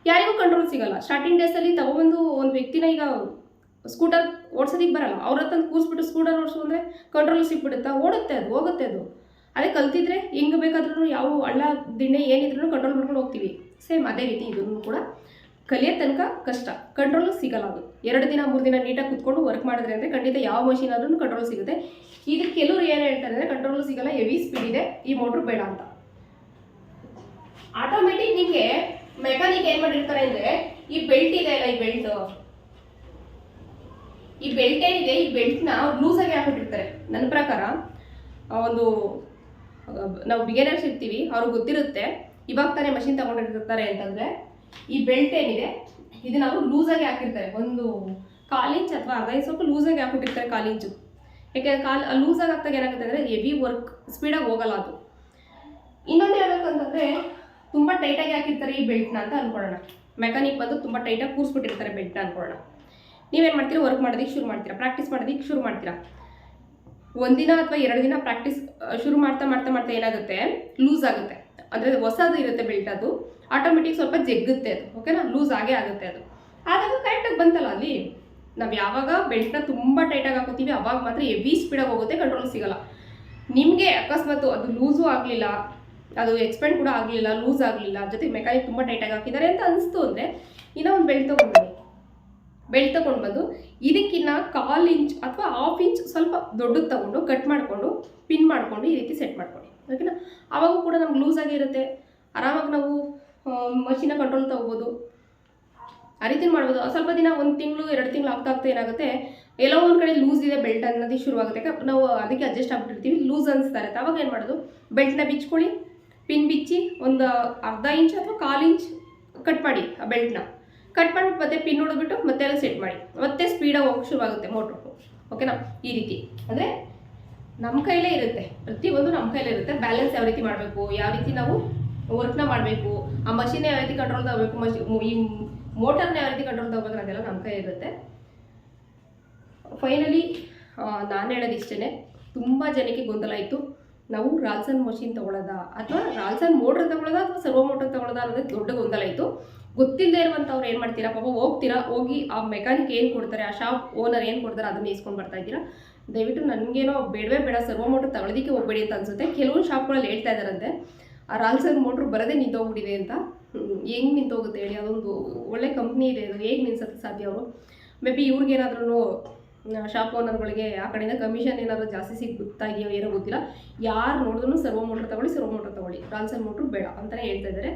ಯಾರಿಗೂ ಕಂಟ್ರೋಲ್ ಸಿಗಲ್ಲ. ಸ್ಟಾರ್ಟಿಂಗ್ ಡೇಸಲ್ಲಿ ತಗೊಬಂದು ಒಂದು ವ್ಯಕ್ತಿನ ಈಗ ಸ್ಕೂಟರ್ ಓಡಿಸೋದಕ್ಕೆ ಬರಲ್ಲ. ಅವ್ರ ಹತ್ರ ಕೂರಿಸ್ಬಿಟ್ಟು ಸ್ಕೂಟರ್ ಓಡಿಸು ಅಂದರೆ ಕಂಟ್ರೋಲ್ ಸಿಕ್ಬಿಡುತ್ತಾ ಓಡುತ್ತೆ ಅದು, ಹೋಗುತ್ತೆ ಅದು. ಅದೇ ಕಲ್ತಿದ್ರೆ ಹೆಂಗೆ ಬೇಕಾದ್ರೂ ಯಾವ ಹಳ್ಳ, ದಿಣ್ಣೆ ಏನಿದ್ರು ಕಂಟ್ರೋಲ್ ಮಾಡ್ಕೊಂಡು ಹೋಗ್ತೀವಿ. ಸೇಮ್ ಅದೇ ರೀತಿ ಇದನ್ನು ಕೂಡ ಕಲಿಯೋ ತನಕ ಕಷ್ಟ. ಕಂಟ್ರೋಲ್ ಸಿಗಲ್ಲ ಅದು. ಎರಡು ದಿನ, ಮೂರು ದಿನ ನೀಟಾಗಿ ಕುತ್ಕೊಂಡು ವರ್ಕ್ ಮಾಡಿದ್ರೆ ಅಂದರೆ ಖಂಡಿತ ಯಾವ ಮಷೀನ್ ಆದ್ರೂ ಕಂಟ್ರೋಲ್ ಸಿಗುತ್ತೆ. ಇದಕ್ಕೆ ಕೆಲವರು ಏನು ಹೇಳ್ತಾರೆ ಅಂದರೆ ಕಂಟ್ರೋಲ್ ಸಿಗಲ್ಲ ಹೆವಿ ಸ್ಪೀಡ್ ಇದೆ, ಈ ಮೋಟ್ರ್ ಬೇಡ ಅಂತ. ಆಟೋಮೆಟಿಕ್ ನಿಮಗೆ ಮೆಕ್ಯಾನಿಕ್ ಏನು ಮಾಡಿರ್ತಾರೆ ಅಂದರೆ ಈ ಬೆಲ್ಟ್ ಇದೆ ಅಲ್ಲ, ಈ ಬೆಲ್ಟ್ ಈ ಬೆಲ್ಟ್ ಏನಿದೆ, ಈ ಬೆಲ್ಟ್ನ ಲೂಸಾಗಿ ಹಾಕ್ಬಿಟ್ಟಿರ್ತಾರೆ. ನನ್ನ ಪ್ರಕಾರ ಒಂದು, ನಾವು ಬಿಗೇನರ್ಸ್ ಇರ್ತೀವಿ, ಅವ್ರಿಗೆ ಗೊತ್ತಿರುತ್ತೆ, ಇವಾಗ ತಾನೇ ಮಷಿನ್ ತಗೊಂಡಿರ್ತಾರೆ ಅಂತಂದರೆ ಈ ಬೆಲ್ಟ್ ಏನಿದೆ ಇದನ್ನ ಅವರು ಲೂಸಾಗಿ ಹಾಕಿರ್ತಾರೆ. ಒಂದು ಕಾಲು ಇಂಚ್ ಅಥವಾ ಅರ್ಧ ಇಂಚ್ ಸ್ವಲ್ಪ ಲೂಸಾಗಿ ಹಾಕ್ಬಿಟ್ಟಿರ್ತಾರೆ ಕಾಲು ಇಂಚು ಯಾಕೆಂದ್ರೆ ಕಾಲು ಲೂಸಾಗಿ ಹಾಕ್ದಾಗ ಏನಾಗುತ್ತೆ ಅಂದರೆ ಹೆವಿ ವರ್ಕ್ ಸ್ಪೀಡಾಗಿ ಹೋಗಲ್ಲ ಅದು. ಇನ್ನೊಂದು ಹೇಳ್ಬೇಕಂತಂದರೆ ತುಂಬ ಟೈಟಾಗಿ ಹಾಕಿರ್ತಾರೆ ಈ ಬೆಲ್ಟ್ನ ಅಂತ ಅಂದ್ಕೊಳ್ಳೋಣ ಮೆಕ್ಯಾನಿಕ್ ಬಂದು ತುಂಬ ಟೈಟಾಗಿ ಕೂರಿಸ್ಬಿಟ್ಟಿರ್ತಾರೆ ಬೆಲ್ಟ್ನ ಅಂದ್ಕೊಳ್ಳೋಣ ನೀವೇನು ಮಾಡ್ತೀರಾ? ವರ್ಕ್ ಮಾಡೋದಕ್ಕೆ ಶುರು ಮಾಡ್ತೀರಾ? ಪ್ರಾಕ್ಟೀಸ್ ಮಾಡೋದಕ್ಕೆ ಶುರು ಮಾಡ್ತೀರಾ? ಒಂದಿನ ಅಥವಾ ಎರಡು ದಿನ ಪ್ರಾಕ್ಟೀಸ್ ಶುರು ಮಾಡ್ತಾ ಮಾಡ್ತಾ ಮಾಡ್ತಾ ಏನಾಗುತ್ತೆ? ಲೂಸ್ ಆಗುತ್ತೆ. ಅಂದರೆ ಹೊಸದು ಇರುತ್ತೆ ಬೆಲ್ಟ್ ಅದು. ಆಟೋಮೆಟಿಕ್ ಸ್ವಲ್ಪ ಜಗ್ಗುತ್ತೆ ಅದು ಓಕೆನಾ ಲೂಸ್ ಆಗೇ ಆಗುತ್ತೆ ಅದು. ಆದಾಗ ಕರೆಕ್ಟಾಗಿ ಬಂತಲ್ಲ ಅಲ್ಲಿ? ನಾವು ಯಾವಾಗ ಬೆಲ್ಟ್ನ ತುಂಬ ಟೈಟಾಗಿ ಹಾಕೋತೀವಿ, ಅವಾಗ ಮಾತ್ರ ಹೆವಿ ಸ್ಪೀಡಾಗಿ ಹೋಗುತ್ತೆ ಕಂಟ್ರೋಲ್ ಸಿಗಲ್ಲ. ನಿಮಗೆ ಅಕಸ್ಮಾತ್ ಅದು ಲೂಸು ಆಗಲಿಲ್ಲ, ಅದು ಎಕ್ಸ್ಪೆಂಡ್ ಕೂಡ ಆಗಲಿಲ್ಲ ಲೂಸ್ ಆಗಲಿಲ್ಲ ಜೊತೆಗೆ ಮೆಕ್ಯಾನಿಕ್ ತುಂಬ ಟೈಟಾಗಿ ಹಾಕಿದ್ದಾರೆ ಅಂತ ಅನಿಸ್ತು ಅಂದರೆ, ಇನ್ನೂ ಒಂದು ಬೆಲ್ಟ್ ತೊಗೊಂಡ್ಬನ್ನಿ. ಬೆಲ್ಟ್ ತೊಗೊಂಡು ಬಂದು ಇದಕ್ಕಿನ್ನ ಕಾಲು ಇಂಚ್ ಅಥವಾ ಹಾಫ್ ಇಂಚ್ ಸ್ವಲ್ಪ ದೊಡ್ಡದು ತಗೊಂಡು ಕಟ್ ಮಾಡಿಕೊಂಡು ಪಿನ್ ಮಾಡಿಕೊಂಡು ಈ ರೀತಿ ಸೆಟ್ ಮಾಡ್ಕೊಳ್ಳಿ. ಓಕೆನಾ ಆವಾಗೂ ಕೂಡ ನಮ್ಗೆ ಲೂಸ್ ಆಗಿರುತ್ತೆ ಆರಾಮಾಗಿ ನಾವು ಮಷಿನ ಕಂಟ್ರೋಲ್ ತಗೋಬೋದು. ಆ ರೀತಿ ಮಾಡ್ಬೋದು. ಸ್ವಲ್ಪ ದಿನ ಒಂದು ತಿಂಗಳು, ಎರಡು ತಿಂಗಳು ಆಗ್ತಾ ಆಗ್ತಾ ಏನಾಗುತ್ತೆ, ಎಲ್ಲೋ ಒಂದು ಕಡೆ ಲೂಸ್ ಇದೆ ಬೆಲ್ಟ್ ಅನ್ನೋದು ಶುರುವಾಗುತ್ತೆ. ನಾವು ಅದಕ್ಕೆ ಅಡ್ಜಸ್ಟ್ ಆಗ್ಬಿಟ್ಟಿರ್ತೀವಿ. ಲೂಸ್ ಅನಿಸ್ತಾ ಇರುತ್ತೆ. ಅವಾಗ ಏನು ಮಾಡೋದು? ಬೆಲ್ಟ್ನ ಬಿಚ್ಕೊಳ್ಳಿ ಪಿನ್ ಬಿಚ್ಚಿ, ಒಂದು ಅರ್ಧ ಇಂಚ್ ಅಥವಾ ಕಾಲು ಇಂಚ್ ಕಟ್ ಮಾಡಿ ಆ ಬೆಲ್ಟ್ನ ಕಟ್ ಮಾಡಿ ಮತ್ತೆ ಪಿನ್ ಹೊಡೆದ್ಬಿಟ್ಟು ಮತ್ತೆ ಸೆಟ್ ಮಾಡಿ. ಮತ್ತೆ ಸ್ಪೀಡಾಗಿ ಹೋಗಕ್ಕೆ ಶುರುವಾಗುತ್ತೆ ಮೋಟ್ರು ಓಕೆನಾ ಈ ರೀತಿ. ಅಂದರೆ ನಮ್ಮ ಕೈಲೇ ಇರುತ್ತೆ. ಪ್ರತಿಯೊಂದು ನಮ್ಮ ಕೈಲೇ ಇರುತ್ತೆ. ಬ್ಯಾಲೆನ್ಸ್ ಯಾವ ರೀತಿ ಮಾಡಬೇಕು? ಯಾವ ರೀತಿ ನಾವು ವರ್ಕ್ನ ಮಾಡಬೇಕು? ಆ ಮಷಿನ್ ಯಾವ ರೀತಿ ಕಂಟ್ರೋಲ್ ತಗೋಬೇಕು? ಮಷಿ ಈ ಮೋಟರ್ನ ಯಾವ ರೀತಿ ಕಂಟ್ರೋಲ್ ತಗೋಬೇಕು ಅದೆಲ್ಲ ನಮ್ಮ ಕೈ ಇರುತ್ತೆ. ಫೈನಲಿ ನಾನು ಹೇಳೋದು ಇಷ್ಟೇ ತುಂಬ ಜನಕ್ಕೆ ಗೊಂದಲ ಇತ್ತು ನಾವು ರಾಲ್ಸನ್ ಮಷಿನ್ ತೊಗೊಳ್ಳೋದಾ ಅಥವಾ ರಾಲ್ಸನ್ ಮೋಟರ್ ತೊಗೊಳ್ಳೋದಾ ಅಥವಾ ಸರ್ವೋ ಮೋಟರ್ ತೊಗೊಳ್ಳೋದಾ ಅನ್ನೋದು ದೊಡ್ಡ ಗೊಂದಲ ಇತ್ತು ಗೊತ್ತಿಲ್ಲದೆ ಇರುವಂಥವ್ರು ಏನು ಮಾಡ್ತೀರಾ? ಪಾಪ ಹೋಗ್ತೀರಾ? ಹೋಗಿ ಆ ಮೆಕ್ಯಾನಿಕ್ ಏನು ಕೊಡ್ತಾರೆ? ಆ ಶಾಪ್ ಓನರ್ ಏನು ಕೊಡ್ತಾರೆ? ಅದನ್ನ ಇಸ್ಕೊಂಡು ಬರ್ತಾ ಇದ್ದೀರಾ? ದಯವಿಟ್ಟು ನನಗೇನೋ ಬೇಡವೇ ಬೇಡ, ಸರ್ವೋ ಮೋಟ್ರ್ ತಗೊಳ್ಳೋದಕ್ಕೆ ಹೋಗ್ಬೇಡಿ ಅಂತ ಅನ್ಸುತ್ತೆ. ಕೆಲವೊಂದು ಶಾಪ್ಗಳಲ್ಲಿ ಹೇಳ್ತಾ ಇದ್ದಾರಂತೆ ಆ ರಾಲ್ಸರ್ ಮೋಟ್ರ್ ಬರೋದೇ ನಿಂತೋಗ್ಬಿಟ್ಟಿದೆ ಅಂತ. ಹೆಂಗೆ ನಿಂತೋಗುತ್ತೆ ಹೇಳಿ, ಅದೊಂದು ಒಳ್ಳೆ ಕಂಪ್ನಿ ಇದೆ ಅದು. ಹೇಗೆ ನಿಲ್ಸೋಕ್ಕೆ ಸಾಧ್ಯ ಅವರು? ಮೇ ಬಿ ಇವ್ರಿಗೇನಾದ್ರೂ ಶಾಪ್ ಓನರ್ಗಳಿಗೆ ಆ ಕಡೆಯಿಂದ ಕಮಿಷನ್ ಏನಾದರೂ ಜಾಸ್ತಿ ಸಿಗುತ್ತಾ ಇದೆಯೋ ಏನೋ ಗೊತ್ತಿಲ್ಲ. ಯಾರು ನೋಡಿದ್ರು ಸರ್ವೋ ಮೋಟ್ರ್ ತಗೊಳ್ಳಿ, ಸರ್ವೋ ಮೋಟ್ರ್ ತಗೊಳ್ಳಿ. ರಾಲ್ಸರ್ ಮೋಟ್ರ್ ಬೇಡ ಅಂತಲೇ ಹೇಳ್ತಾ ಇದ್ದಾರೆ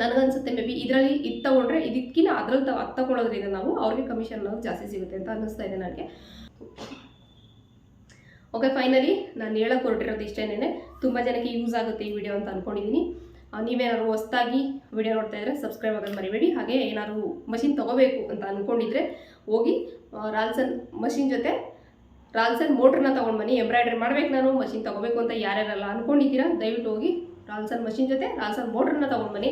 ನನಗನ್ಸುತ್ತೆ ಮೇ ಬಿ ಇದರಲ್ಲಿ ಇದು ತಗೊಂಡ್ರೆ ಇದಕ್ಕಿಂತ ಅದ್ರಲ್ಲಿ ತ ತಗೊಳ್ಳೋದ್ರಿಂದ ನಾವು ಅವ್ರಿಗೆ ಕಮಿಷನ್ ಅನ್ನೋದು ಜಾಸ್ತಿ ಸಿಗುತ್ತೆ ಅಂತ ಅನ್ನಿಸ್ತಾ ಇದೆ ನನಗೆ. ಓಕೆ ಫೈನಲಿ ನಾನು ಹೇಳಕ್ಕೆ ಹೊರಟಿರೋದು ಇಷ್ಟೇನೆ ತುಂಬ ಜನಕ್ಕೆ ಯೂಸ್ ಆಗುತ್ತೆ ಈ ವಿಡಿಯೋ ಅಂತ ಅಂದ್ಕೊಂಡಿದ್ದೀನಿ ನೀವೇನಾದ್ರು ಹೊಸ್ದಾಗಿ ವಿಡಿಯೋ ನೋಡ್ತಾ ಇದ್ರೆ ಸಬ್ಸ್ಕ್ರೈಬ್ ಆಗೋದು ಮರಿಬೇಡಿ. ಹಾಗೆ ಏನಾದ್ರು ಮಷಿನ್ ತೊಗೋಬೇಕು ಅಂತ ಅಂದ್ಕೊಂಡಿದ್ರೆ ಹೋಗಿ ರಾಲ್ಸನ್ ಮಷಿನ್ ಜೊತೆ ರಾಲ್ಸನ್ ಮೋಟ್ರನ್ನ ತೊಗೊಂಡು ಬನ್ನಿ. ಎಂಬ್ರಾಯ್ಡ್ರಿ ಮಾಡ್ಬೇಕು ನಾನು ಮಷಿನ್ ತೊಗೋಬೇಕು ಅಂತ ಯಾರ್ಯಾರಲ್ಲ ಅಂದ್ಕೊಂಡಿದ್ದೀರಾ ದಯವಿಟ್ಟು ಹೋಗಿ ರಾಲ್ಸನ್ ಮಷಿನ್ ಜೊತೆ ರಾಲ್ಸನ್ ಮೋಟ್ರನ್ನ ತೊಗೊಂಡು ಬನ್ನಿ.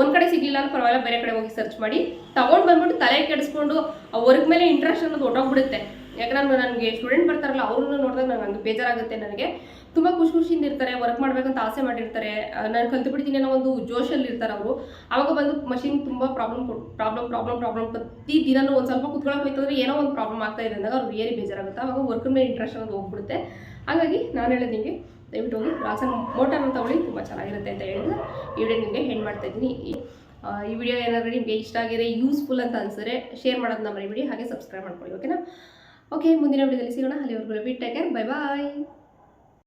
ಒಂದು ಕಡೆ ಸಿಗಲಿಲ್ಲ ಅಂತ ಪರವಾಗಿಲ್ಲ, ಬೇರೆ ಕಡೆ ಹೋಗಿ ಸರ್ಚ್ ಮಾಡಿ. ತೊಗೊಂಡು ಬಂದ್ಬಿಟ್ಟು ತಲೆ ಕೆಡಿಸ್ಕೊಂಡು ಆ ವರ್ಕ್ ಮೇಲೆ ಇಂಟ್ರೆಸ್ಟ್ ಅನ್ನೋದು ಹೊಟ್ಟೋಗ್ಬಿಡುತ್ತೆ ಯಾಕಂದ್ರೆ ನನಗೆ ಸ್ಟೂಡೆಂಟ್ ಬರ್ತಾರಲ್ಲ, ಅವ್ರನ್ನ ನೋಡಿದಾಗ ನನಗೆ ಹಂಗೆ ಬೇಜಾರಾಗುತ್ತೆ ನನಗೆ. ತುಂಬ ಖುಷಿ ಖುಷಿಯಿಂದ ಇರ್ತಾರೆ ವರ್ಕ್ ಮಾಡ್ಬೇಕಂತ ಆಸೆ ಮಾಡಿರ್ತಾರೆ. ನಾನು ಕಲ್ತು ಬಿಡ್ತೀನಿ ಅನ್ನೋ ಒಂದು ಜೋಶಲ್ಲಿ ಇರ್ತಾರೆ ಅವರು. ಆವಾಗ ಬಂದು ಮಷಿನ್ ತುಂಬ ಪ್ರಾಬ್ಲಮ್ ಪ್ರಾಬ್ಲಮ್ ಪ್ರಾಬ್ಲಮ್ ಪ್ರಾಬ್ಲಮ್ ಪ್ರತಿ ದಿನನೂ ಒಂದು ಸ್ವಲ್ಪ ಕುತ್ಕೊಳಕ್ಕೆ ಹೋಯ್ತಂದ್ರೆ ಏನೋ ಒಂದು ಪ್ರಾಬ್ಲಮ್ ಆಗ್ತಾ ಇದೆ ಅಂದಾಗ ಅವ್ರು ಏರಿ ಬೇಜಾರಾಗುತ್ತೆ. ಆವಾಗ ವರ್ಕ್ ಮೇಲೆ ಇಂಟ್ರೆಸ್ಟ್ ಅನ್ನೋದು ಹೋಗ್ಬಿಡುತ್ತೆ. ಹಾಗಾಗಿ ನಾನು ಹೇಳೋದು ನಿಮಗೆ, ದಯವಿಟ್ಟು ಹೋಗಿ ರಾಸನ್ ಅಂತ ತಗೊಳ್ಳಿ, ತುಂಬ ಚೆನ್ನಾಗಿರುತ್ತೆ ಅಂತ ಹೇಳಿದ್ರೆ ಈ ವಿಡಿಯೋ ನಿಮಗೆ ಹೆಣ್ಣು ಮಾಡ್ತಾ ಇದ್ದೀನಿ. ಈ- ವಿಡಿಯೋ ಏನಾದರೂ ನಿಮಗೆ ಇಷ್ಟ ಆಗಿದೆ ಯೂಸ್ಫುಲ್ ಅಂತ ಅನ್ಸಿದ್ರೆ ಶೇರ್ ಮಾಡೋದನ್ನ ಮರಿಬೇಡಿ, ಹಾಗೆ ಸಬ್ಸ್ಕ್ರೈಬ್ ಮಾಡ್ಕೊಳ್ಳಿ ಓಕೆನಾ ಓಕೆ ಮುಂದಿನ ವಿಡಿಯೋದಲ್ಲಿ ಸಿಗೋಣ ಅಲ್ಲಿವರೆಗೂ ಬಿಟ್ಟು ಟೇಕ್ ಕೇರ್ ಬೈ ಬಾಯ್